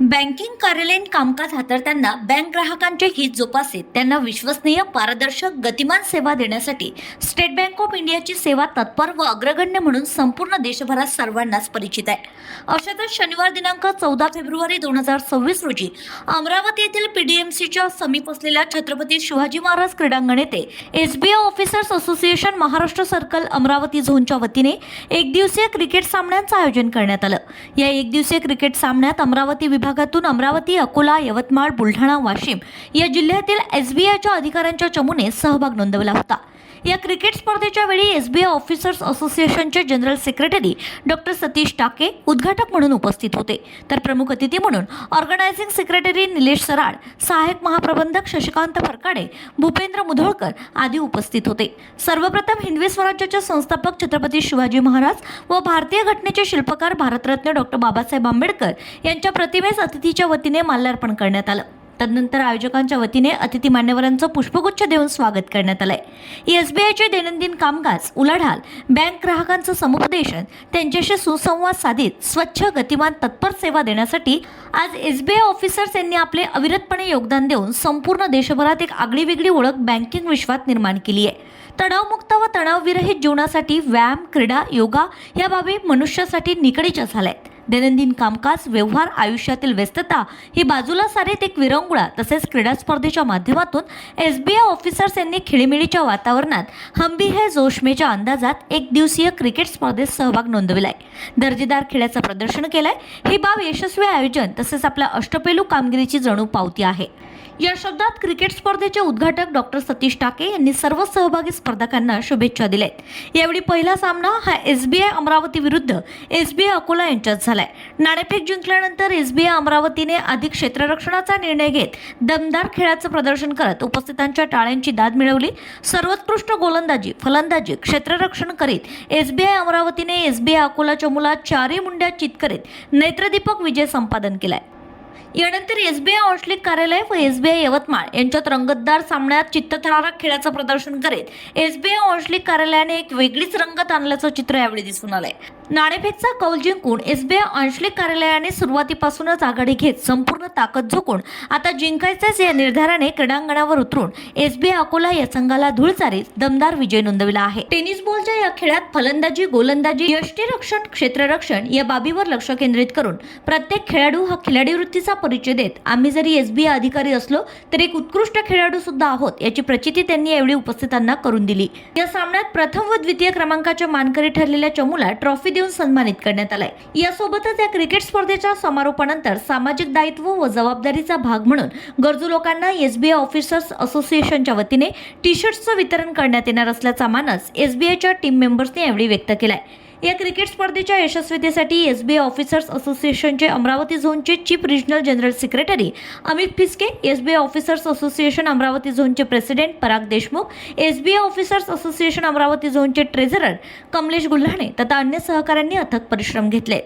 Banking कार्यालयीन कामकाज हाताळताना बँक ग्राहकांचे हित जोपासे त्यांना विश्वसनीय पारदर्शक गतिमान सेवा देण्यासाठी स्टेट बँक ऑफ इंडियाची सेवा तत्पर व अग्रगण्य म्हणून संपूर्ण देशभरात सर्वांनाच परिचित आहे. अशातच शनिवार दिनांक चौदा फेब्रुवारी दोन हजार सव्वीस रोजी अमरावती येथील पीडीएमसीच्या समीप असलेल्या छत्रपती शिवाजी महाराज क्रीडांगण येथे I officers association Maharashtra circle Amravati झोनच्या वतीने एकदिवसीय क्रिकेट सामन्यांचं आयोजन करण्यात आलं. या एकदिवसीय क्रिकेट सामन्यात अमरावती विभागातून अमरावती अकोला यवतमाळ बुलढाणा वाशिम या जिल्ह्यातील एसबीआयच्या अधिकाऱ्यांच्या चमूने सहभाग नोंदवला होता. या क्रिकेट स्पर्धेच्या वेळी एसबीआय ऑफिसर्स असोसिएशनचे general secretary doctor Satish Take उद्घाटक म्हणून उपस्थित होते. तर प्रमुख अतिथी म्हणून ऑर्गनायझिंग सेक्रेटरी निलेश सराड सहाय्यक महाप्रबंधक शशिकांत फरकाडे भूपेंद्र मुधोळकर आदी उपस्थित होते. सर्वप्रथम हिंदवी स्वराज्याचे संस्थापक छत्रपती शिवाजी महाराज व भारतीय घटनेचे शिल्पकार भारतरत्न डॉक्टर बाबासाहेब आंबेडकर यांच्या प्रतिमेस अतिथीच्या वतीने माल्यार्पण करण्यात आलं. तदनंतर आयोजकांच्या वतीने अतिथी मान्यवरांचं पुष्पगुच्छ देऊन स्वागत करण्यात आलंय. एसबीआयचे दैनंदिन कामकाज उलाढाल बँक ग्राहकांचं समुपदेशन त्यांच्याशी सुसंवाद साधित स्वच्छ गतिमान तत्पर सेवा देण्यासाठी आज एसबीआय ऑफिसर्स यांनी आपले अविरतपणे योगदान देऊन संपूर्ण देशभरात एक आगळीवेगळी ओळख बँकिंग विश्वात निर्माण केली आहे. तणावमुक्त व तणावविरहित जीवनासाठी व्यायाम क्रीडा योगा या बाबी मनुष्यासाठी निकडीच्या झाल्या. आहेत दैनंदिन कामकाज व्यवहार आयुष्यातील व्यस्तता ही बाजूला सारीत एक विरंगुळा तसेच क्रीडा स्पर्धेच्या माध्यमातून एस बी आय ऑफिसर्स यांनी खिळीमिळीच्या वातावरणात हंबी हे जोशमेच्या अंदाजात एक दिवसीय क्रिकेट स्पर्धेत सहभाग नोंदविलाय. दर्जेदार खेळाचं प्रदर्शन केलंय. ही बाब यशस्वी आयोजन तसेच आपल्या अष्टपेलू कामगिरीची जणू पावती आहे. या शब्दात क्रिकेट स्पर्धेचे उद्घाटक डॉक्टर सतीश टाके यांनी सर्व सहभागी स्पर्धकांना शुभेच्छा दिल्या आहेत यावेळी पहिला सामना हा एस बी आय अमरावती विरुद्ध एस बी आय अकोला यांच्यात झालाय. नाणेफेक जिंकल्यानंतर एस बी आय अमरावतीने अधिक क्षेत्ररक्षणाचा निर्णय घेत दमदार खेळाचं प्रदर्शन करत उपस्थितांच्या टाळ्यांची दाद मिळवली. सर्वोत्कृष्ट गोलंदाजी फलंदाजी क्षेत्ररक्षण करीत एस बी आय अमरावतीने एस बी आय अकोलाच्या मुलात चारही मुंड्या चित करीत नेत्रदीपक विजय संपादन केलाय. यानंतर एसबीआय औष्णिक कार्यालय व एसबीआय यवतमाळ यांच्यात रंगतदार सामन्यात चित्तथरारक खेळाचं प्रदर्शन करीत एसबीआय औष्णिक कार्यालयाने एक वेगळीच रंगत आणल्याचं चित्र यावेळी दिसून आलंय. नाणेफेकचा कौल जिंकून एसबीआय अंशलिक कार्यालयाने सुरुवातीपासूनच आघाडी घेत संपूर्ण ताकद झोकून आता जिंकायचंच या निर्धाराने क्रीडांगणावर उतरून एसबीआय अकोला या संघाला धूळ चारीत दमदार विजय नोंदविला आहे. टेनिस बॉलच्या या खेळात फलंदाजी गोलंदाजी यष्टीरक्षण क्षेत्ररक्षण या बाबीवर लक्ष केंद्रित करून प्रत्येक खेळाडू हा खिलाडी वृत्तीचा परिचय देत आम्ही जरी एसबीआय अधिकारी असलो तरी एक उत्कृष्ट खेळाडू सुद्धा आहोत याची प्रचिती त्यांनी यावेळी उपस्थितांना करून दिली. या सामन्यात प्रथम व द्वितीय क्रमांकाच्या मानकरी ठरलेल्या चमूला ट्रॉफी देऊन सन्मानित करण्यात आलाय. यासोबतच या क्रिकेट स्पर्धेच्या समारोपानंतर सामाजिक दायित्व व जबाबदारीचा भाग म्हणून गरजू लोकांना एसबीआय ऑफिसर्स असोसिएशनच्या वतीने टी शर्टचं वितरण करण्यात येणार असल्याचा मानस एसबीआयच्या टीम मेंबर्सने यावेळी व्यक्त केलाय. या क्रिकेट स्पर्धेच्या यशस्वीतेसाठी आय ऑफिसर्स असोसिएशनचे अमरावती झोनचे chief regional general secretary Amit Phiske I officers association Amravati झोनचे president Parag Deshmukh S B I officers association Amravati झोनचे ट्रेझरर कमलेश गुल्हाणे तथा अन्य सहकाऱ्यांनी अथक परिश्रम घेतले.